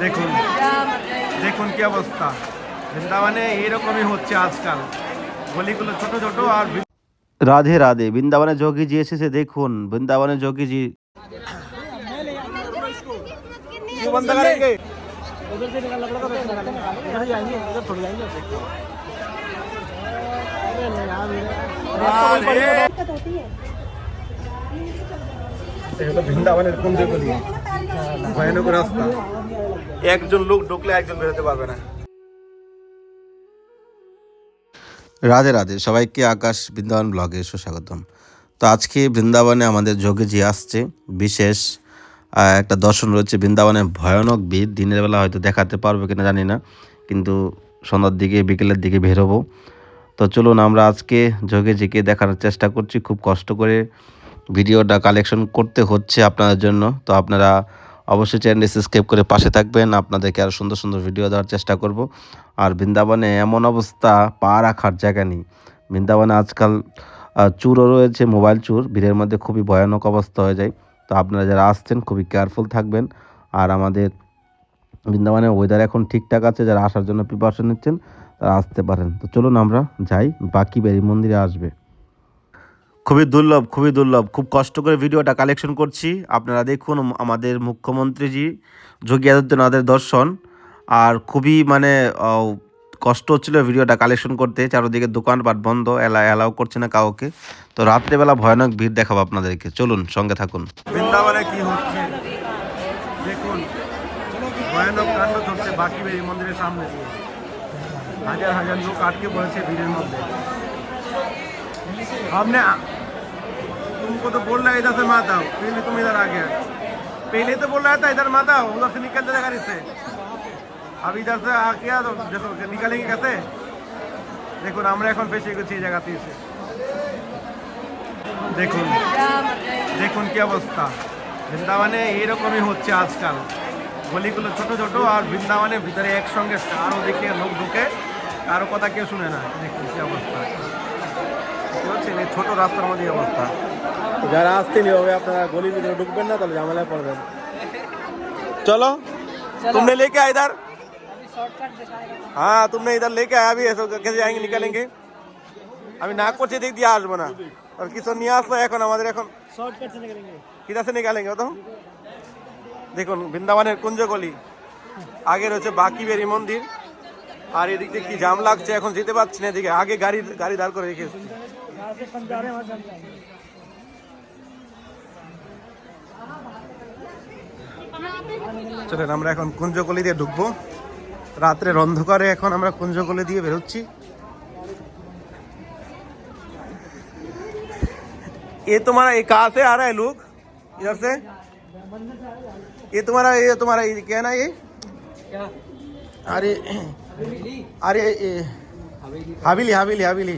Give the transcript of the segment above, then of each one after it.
দেখুন দেখুন কি অবস্থা বৃন্দাবনে এইরকমই হচ্ছে আজকাল গলিগুলো ছোট ছোট আর বৃ- রাধে রাধে বৃন্দাবনে যোগীজি এসেছে দেখুন বৃন্দাবনে যোগীজি क्यों बंद करेंगे दिक्कत होती है বৃন্দাবনের কুঞ্জ গলি? ভয়ানক রাস্তা। একজন লোক ঢুকলে একজন বেরোতে পারবে না। রাধে রাধে সবাইকে আকাশ বৃন্দাবন ব্লগে সুস্বাগতম। তো আজকে বৃন্দাবনে আমাদের যোগীজি আসছে বিশেষ একটা দর্শন রয়েছে বৃন্দাবনে ভয়ানক ভিড়। দিনের বেলা হয়তো দেখাতে পারব কিনা জানি না কিন্তু সন্ধ্যার দিকে বিকেলের দিকে বেরোবো তো চলুন আমরা আজকে যোগীজিকে দেখানোর চেষ্টা করছি খুব কষ্ট করে ভিডিওটা কালেকশন করতে হচ্ছে আপনাদের জন্য। তো আপনারা অবশ্যই চ্যানেলটি সাবস্ক্রাইব করে পাশে থাকবেন। আপনাদেরকে আরও সুন্দর সুন্দর ভিডিও দেওয়ার চেষ্টা করব। আর বৃন্দাবনে এমন অবস্থা, পা রাখার জায়গা নেই। বৃন্দাবনে আজকাল চুরও রয়েছে, মোবাইল চুর। ভিড়ের মধ্যে খুবই ভয়ানক অবস্থা হয়ে যায়। তো আপনারা যারা আসছেন, খুবই কেয়ারফুল থাকবেন। আর আমাদের বৃন্দাবনের ওয়েদার এখন ঠিকঠাক আছে। যারা আসার জন্য প্রিপারেশন নিচ্ছেন, তারা আসতে পারেন। তো চলুন আমরা যাই। বাকি বেরি মন্দিরে আসবে। খুবই দুর্লভ খুবই দুর্লভ খুব কষ্ট করে ভিডিওটা কালেকশন করছি আপনারা দেখুন আমাদের মুখ্যমন্ত্রীজি যোগী আদিত্যনাথের দর্শন আর খুবই মানে আহ, কষ্ট হচ্ছিল ভিডিওটা কালেকশন করতে চারোদিকে দোকানপাট বন্ধ এলা অ্যালাউ করছে না কাউকে তো রাত্রেবেলা ভয়ানক ভিড় দেখাবো আপনাদেরকে চলুন সঙ্গে থাকুন বৃন্দাবনে কি হচ্ছে দেখুন ভয়ানক কাণ্ড চলছে বাকি বেরি মন্দিরের সামনে দিয়ে হাজার হাজার লোক আটকে পড়েছে ভিড়ের মধ্যে हमने तुमको तो बोल रहा है इधर से मत आओ पहले तुम इधर आ गया पहले तो बोल रहा था इधर मत आओ उधर से निकलते थे गाड़ी से अब इधर से आ गया तो देखो निकलेंगे कैसे দেখুন আমরা এখন ফেসে গেছি এই জায়গাতে এসে দেখুন দেখুন কি অবস্থা বৃন্দাবনে এইরকমই হচ্ছে আজকাল গলিগুলো ছোট ছোট আর বৃন্দাবনের ভিতরে একসঙ্গে আরও দিকে লোক ঢুকে কারো কথা কেউ শুনে না দেখুন কি অবস্থা বুঝতে পারছেন এই ছোট রাস্তার মধ্যে এই অবস্থা যারা আসতে হবে আপনারা গলির ভিতরে ঢুকবেন না তাহলে ঝামেলায় পড়বেন चलो तुमने लेके आया इधर हाँ तुमने इधर लेके आया अभी ऐसा कैसे जाएंगे निकलेंगे আমি না করছি দিক দিয়ে আসবো না আর কিছু নিয়ে আসলো এখন আমাদের এখন শর্টকাট से निकलेंगे কিধা সে নিকালেঙ্গে তো দেখুন বৃন্দাবনের কুঞ্জগলি আগে রয়েছে বাকি বেরি মন্দির আর এদিক দিয়ে কি জাম লাগছে এখন যেতে পারছি না এদিকে আগে গাড়ি গাড়ি দাঁড় করে রেখে চলেন আমরা এখন কুঞ্জগলি দিয়ে ঢুকবো রাত্রের অন্ধকারে এখন আমরা কুঞ্জগলি দিয়ে বেরোচ্ছি ये तुम्हारा ये कहाँ से आ रहा है लोग इधर से ये तुम्हारा ये तुम्हारा ये क्या है ना ये अरे अरे ये हवेली हवेली हवेली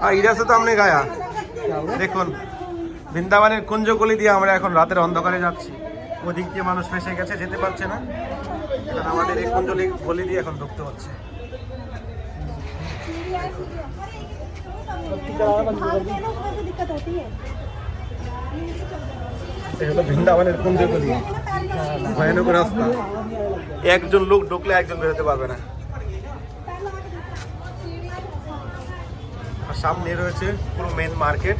আর इधर से तो हमने गाया দেখুন বৃন্দাবনের কুঞ্জগুলি দিয়ে আমরা এখন রাতের অন্ধকারে যাচ্ছি। ওদিক দিয়ে মানুষ ফেসে গেছে যেতে পারছে না। আমাদের এই কুঞ্জলি গলি দিয়ে এখন ঢুকতে হচ্ছে। বৃন্দাবনের কুঞ্জগুলি ভয়ানক রাস্তা। একজন লোক ঢুকলে একজন বেরোতে পারবে না। আর সামনে রয়েছে পুরো মেন মার্কেট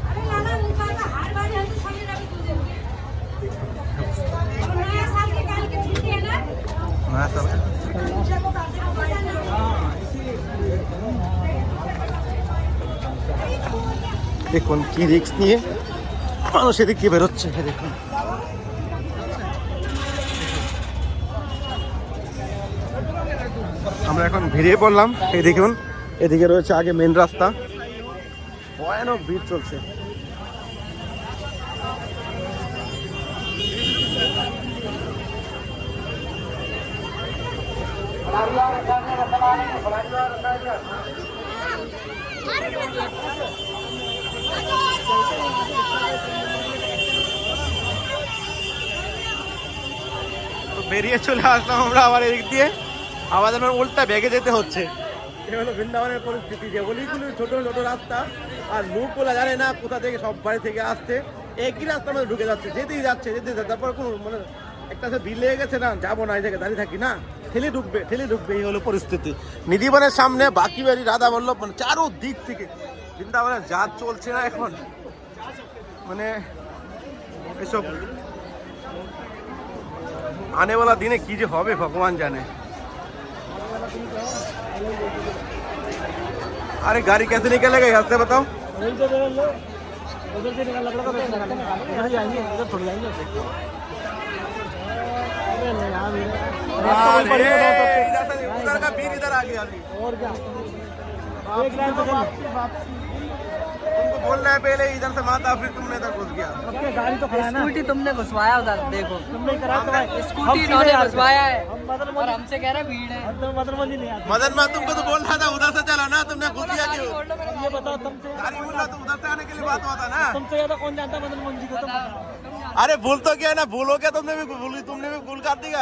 দেখুন কি রিক্স নিয়ে মানুষ এদিক বেরোচ্ছে দেখুন। আমরা এখন ভিড়িয়ে পড়লাম, এই দেখুন, এদিকে রয়েছে আগে মেন রাস্তা। ভয়ানক ভিড় চলছে। বেরিয়ে চলে আসলাম আমরা আবার এদিক দিয়ে। আমাদের উল্টা ব্যাগে যেতে হচ্ছে। এ হলো বৃন্দাবনের পরিস্থিতি যে গলিগুলো ছোট ছোট রাস্তা, আর লোকগুলো জানে না কোথা থেকে সব বাড়ি থেকে আসছে। একই রাস্তার মধ্যে ঢুকে যাচ্ছে, যেতেই যাচ্ছে যেতে যাচ্ছে। তারপর কোনো মানে একটা লেগে গেছে না, যাব না, এই জায়গায় দাঁড়িয়ে থাকি না। ঠেলে ঢুকবে ঠেলে ঢুকবে এই হলো পরিস্থিতি নিধিবনের সামনে বাকি বাড়ি রাধা বল্লভ মানে চারো দিক থেকে বৃন্দাবনের যা চলছে না এখন মানে এসব আনেওয়ালা দিনে কি যে হবে ভগবান জানে अरे गाड़ी कैसे निकलेगा यहाँ से बताओ अरे, इधर का भीड़ इधर आ गया अभी। तुमको बोल। रहे हैं पहले इधर से माता फिर तुमने इधर घुस गया। स्कूटी तुमने घुसवाया उधर देखो। हाँ, स्कूटी इन्होंने घुसवाया है। और हमसे कह रहे भीड़ है। मदन मा तुमको तो बोल रहा था उधर से चला ना तुमने घुस दिया क्यों? ये बताओ तुमसे गाड़ी बोल रहा तो उधर से आने के लिए बात हुआ था ना? तुमसे ज़्यादा कौन जानता मदन मोहन जी को तुम अरे भूल तो क्या है ना भूल हो गया तुमने भी भूल तुमने भी भूल कर दिया।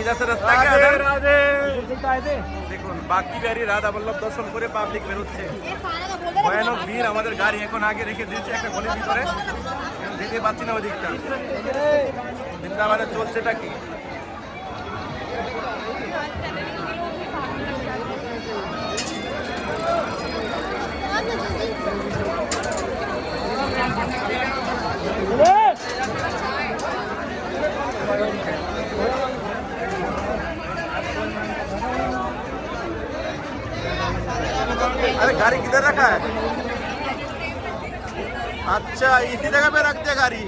ইধার রাস্তা কে দেখুন বাকি গাড়ি রাধা বল্লভ দর্শন করে পাবলিক বেরোচ্ছে। ভয়ানক ভিড় আমাদের গাড়ি এখন আগে রেখে দিয়েছে একটা গলির ভিতরে। যেতে পাচ্ছি না ওই দিকটা বৃন্দাবনে চলছেটা কি? अरे गाड़ी किधर रखा है? अच्छा इसी जगह पे रखते गाड़ी।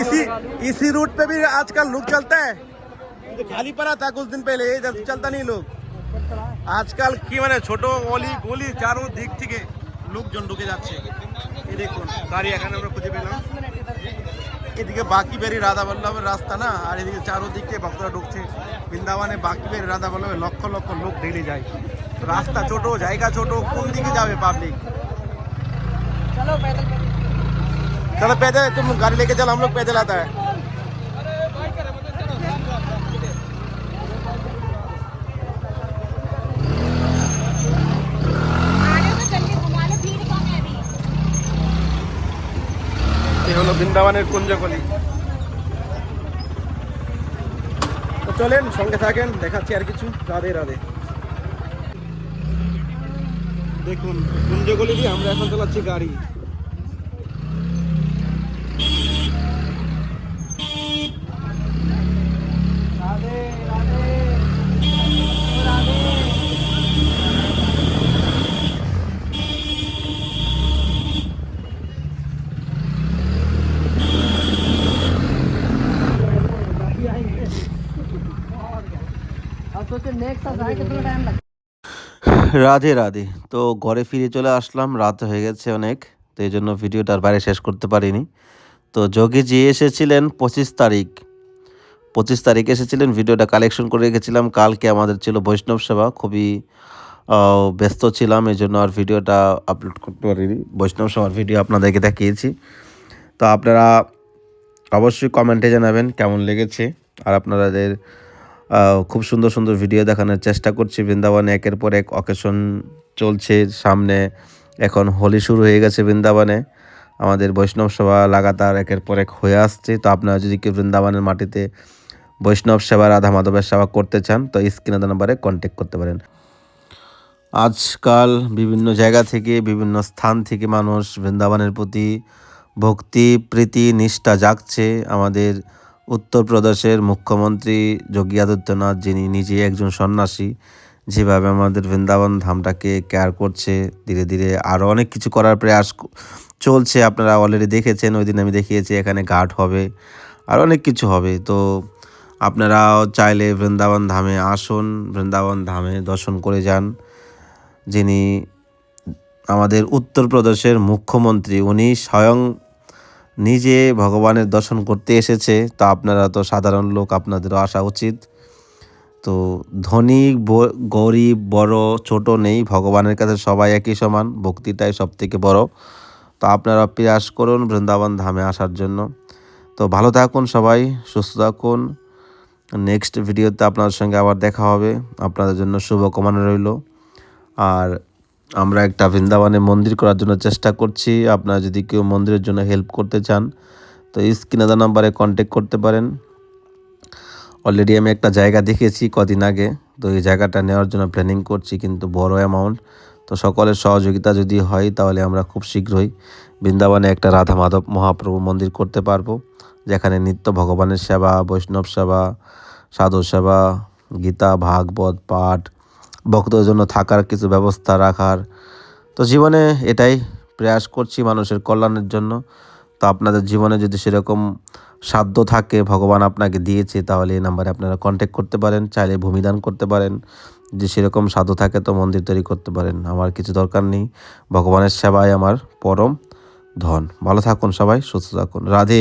इसी इसी रूट पे भी आजकल लुक चलता है। तो खाली पड़ा था कुछ दिन पहले, इधर चलता नहीं लोग। आजकल की मैंने छोटो ओली गोली, चारों दिख थी लुक जन डुके जाते এই দেখুন গাড়ি এখানে আমরা খুঁজে পেলাম এদিকে বাকি বেরি রাধা বল্লভের রাস্তা না আর এদিকে চারোদিক থেকে ভক্তরা ঢুকছে বৃন্দাবনে বাকি বেরি রাধা বল্লভে লক্ষ লক্ষ লোক ডেলি যায় রাস্তা ছোট জায়গা ছোট কোন দিকে যাবে পাবলিক चलो पैदल चलो पैदल तुम गाड़ी लेके चलो हम लोग पैदल आता है বৃন্দাবনের কুঞ্জকলি। তো চলেন সঙ্গে থাকেন দেখাচ্ছি আর কিছু। রাধে রাধে। দেখুন কুঞ্জকলি দিয়ে আমরা এখন চালাচ্ছি গাড়ি। রাধে রাধে। তো ঘরে ফিরে চলে আসলাম, রাত হয়ে গেছে অনেক, তো এই জন্য ভিডিওটা আর বাইরে শেষ করতে পারিনি। তো যোগীজি এসেছিলেন পঁচিশ তারিখ। পঁচিশ তারিখ এসেছিলেন, ভিডিওটা কালেকশন করে রেখেছিলাম। কালকে আমাদের ছিল বৈষ্ণব সেবা, খুবই ব্যস্ত ছিলাম, এই জন্য আর ভিডিওটা আপলোড করতে পারিনি। বৈষ্ণব সেবার ভিডিও আপনাদেরকে দেখিয়েছি। তো আপনারা অবশ্যই কমেন্টে জানাবেন কেমন লেগেছে, আর আপনাদের খুব সুন্দর সুন্দর ভিডিও দেখানোর চেষ্টা করছি। বৃন্দাবনে একের পর এক অকেশন চলছে সামনে। এখন হোলি শুরু হয়ে গেছে বৃন্দাবনে। আমাদের বৈষ্ণব সেবা লাগাতার একের পর এক হয়ে আসছে। তো আপনারা যদি কেউ বৃন্দাবনের মাটিতে বৈষ্ণব সেবা, রাধা মাধবের সেবা করতে চান, তো স্ক্রিনে নাম্বারে কন্ট্যাক্ট করতে পারেন। আজকাল বিভিন্ন জায়গা থেকে, বিভিন্ন স্থান থেকে মানুষ বৃন্দাবনের প্রতি ভক্তি, প্রীতি, নিষ্ঠা জাগছে। আমাদের উত্তরপ্রদেশের মুখ্যমন্ত্রী যোগী আদিত্যনাথ, যিনি নিজে একজন সন্ন্যাসী, যেভাবে আমাদের বৃন্দাবন ধামটাকে কেয়ার করছে, ধীরে ধীরে আরও অনেক কিছু করার প্রয়াস চলছে। আপনারা অলরেডি দেখেছেন, ওই দিন আমি দেখিয়েছি, এখানে ঘাট হবে, আর অনেক কিছু হবে। তো আপনারাও চাইলে বৃন্দাবন ধামে আসুন, বৃন্দাবন ধামে দর্শন করে যান। যিনি আমাদের উত্তরপ্রদেশের মুখ্যমন্ত্রী, উনি স্বয়ং নিজে ভগবানের দর্শন করতে এসেছে, তা আপনারা তো সাধারণ লোক, আপনাদেরও আসা উচিত। তো ধনী গরিব, বড়, ছোট নেই, ভগবানের কাছে সবাই একই সমান, ভক্তিটাই সব থেকে বড়। তো আপনারা প্রয়াস করুন বৃন্দাবন ধামে আসার জন্য। তো ভালো থাকুন সবাই, সুস্থ থাকুন। নেক্সট ভিডিওতে আপনাদের সঙ্গে আবার দেখা হবে। আপনাদের জন্য শুভকামনা রইল। আর আমরা একটা বৃন্দাবনে মন্দির করার জন্য চেষ্টা করছি। আপনারা যদি কেউ মন্দিরের জন্য হেল্প করতে চান, তো স্ক্রিনে দেওয়া নাম্বারে কন্ট্যাক্ট করতে পারেন। অলরেডি আমি একটা জায়গা দেখেছি কদিন আগে, তো এই জায়গাটা নেওয়ার জন্য প্ল্যানিং করছি কিন্তু বড় অ্যামাউন্ট তো সকলের সহযোগিতা যদি হয়, তাহলে আমরা খুব শীঘ্রই বৃন্দাবনে একটা রাধা মাধব মহাপ্রভু মন্দির করতে পারব, যেখানে নিত্য ভগবানের সেবা, বৈষ্ণব সেবা, সাধু সেবা, গীতা, ভাগবত, পাঠ ভক্তদের জন্য থাকার কিছু ব্যবস্থা রাখার। তো জীবনে এটাই প্রয়াস করছি মানুষের কল্যাণের জন্য। তো আপনাদের জীবনে যদি সেরকম সাধ্য থাকে, ভগবান আপনাকে দিয়েছে, তাহলে এই নাম্বারে আপনারা কন্ট্যাক্ট করতে পারেন, চাইলে ভূমিদান করতে পারেন। যদি সেরকম সাধ্য থাকে তো মন্দির তৈরি করতে পারেন। আমার কিছু দরকার নেই। ভগবানের সেবায় আমার পরম ধন। ভালো থাকুন সবাই, সুস্থ থাকুন। রাধে